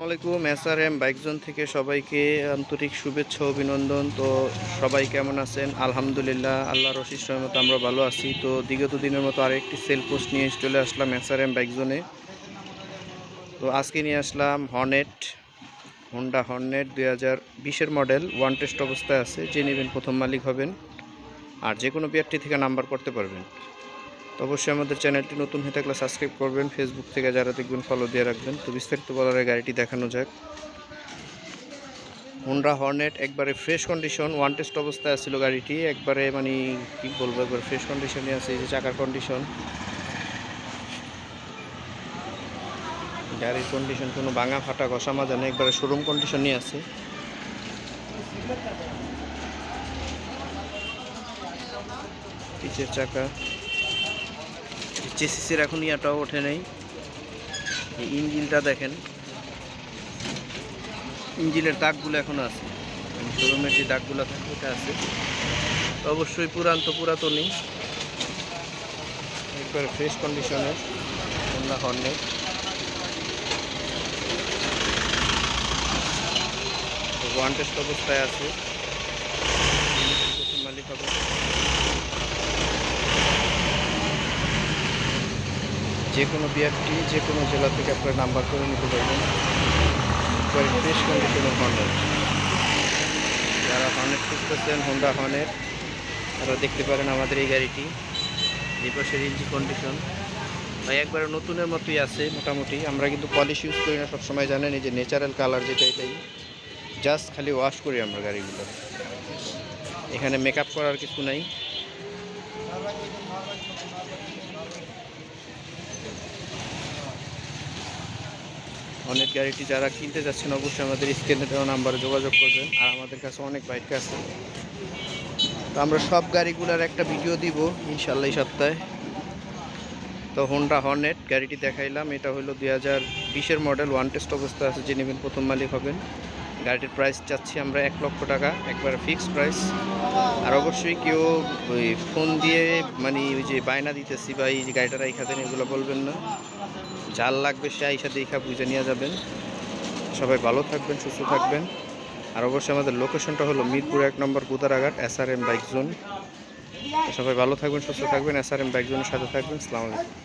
আসসালামাইকুম S R M বাইকজন থেকে সবাইকে আন্তরিক শুভেচ্ছা, অভিনন্দন। তো সবাই কেমন আছেন? আলহামদুলিল্লাহ আল্লাহর অশিস মতো আমরা ভালো আছি। তো বিগত দিনের মতো আরেকটি সেল পোস্ট নিয়ে চলে আসলাম এস আর এম বাইকজনে। তো আজকে নিয়ে আসলাম হর্নেট, হোন্ডা হর্নেট দুই হাজার বিশের মডেল, ওয়ান টেস্ট অবস্থায় আছে। যে নেবেন প্রথম মালিক হবেন। আর যে কোনো বিআরটি থেকে নাম্বার করতে পারবেন। অবশ্যই আমাদের চ্যানেলটি নতুন হয়ে থাকলে সাবস্ক্রাইব করবেন। ফেসবুক থেকে যারা দেখবেন ফলো দিয়ে রাখবেন। তো বিস্তারিত বলার গাড়িটি দেখানো যাক। হোন্ডা হর্নেট একবারে ফ্রেশ কন্ডিশন ওয়ান টেস্ট অবস্থায় আছিল গাড়িটি। একবারে মানে কি বলব, একবার ফ্রেশ কন্ডিশনে আছে এই যে চাকার কন্ডিশন গাড়ির কন্ডিশন কোনো ভাঙা ফাটা ঘষা মাজা নেই, একবারে শোরুম কন্ডিশন নিয়ে আছে পিচের চাকা। চেসিসের এখন ইয়াটাও ওঠে নেই। ইঞ্জিনটা দেখেন। ইঞ্জিনের দাগগুলো এখনও আছে। শোরুমের যে দাগগুলো থাকে ওটা আছে। অবশ্যই পুরান তো পুরাতনই। একবারে ফ্রেশ কন্ডিশনের হোন্ডা হর্নেট ওয়ান টেস্ট অবস্থায় আছে প্রথম মালিক হবে যে কোনো বিআরটি যে কোনো জেলা থেকে আপনার নাম্বার করে নিতে পারবেন। ফ্রেশ কন্ডিশনের হর্নেট যারা হর্নেট খুঁজতেছেন হোন্ডা হর্নেট তারা দেখতে পারেন আমাদের এই গাড়িটি। দুপাশের ইঞ্জি কন্ডিশন ভাই, একবারে নতুনের মতোই আছে, মোটামুটি। আমরা কিন্তু পলিশ ইউজ করি না, সবসময় জানেন, এই যে ন্যাচারাল কালার যেটা এটাই। জাস্ট খালি ওয়াশ করি আমরা গাড়িগুলো। এখানে মেকআপ করার কিছু নাই। অনেক গাড়িটি যারা কিনতে যাচ্ছেন, অবশ্যই আমাদের স্ক্রিনে দেওয়া নাম্বারে যোগাযোগ করবেন। আর আমাদের কাছে অনেক বাইক আছে। তো আমরা সব গাড়িগুলোর একটা ভিডিও দিব ইনশাল্লাহ এই সপ্তাহে। তো হোন্ডা হর্নেট গাড়িটি দেখাইলাম। এটা হলো দুই হাজার বিশের মডেল, ওয়ান টেস্ট অবস্থা আছে যে নেবেন প্রথম মালিক হবেন। গাড়িটির প্রাইস চাচ্ছি আমরা এক লক্ষ টাকা, একবারে ফিক্সড প্রাইস আর অবশ্যই কেউ ওই ফোন দিয়ে মানে ওই যে বায়না দিতেছি বা এই যে গাড়িটা রাইখা দেন, এগুলো বলবেন না। জাল লাগবে সে আইসা দেখা বুঝে নিয়ে যাবেন। সবাই ভালো থাকবেন, সুস্থ থাকবেন। আর অবশ্যই আমাদের লোকেশনটা হলো মিরপুর এক নম্বর Gudaraghat S R M bike zone সবাই ভালো থাকবেন, সুস্থ থাকবেন এস আর এম বাইক জোনের সাথে থাকবেন। সালামালাইকুম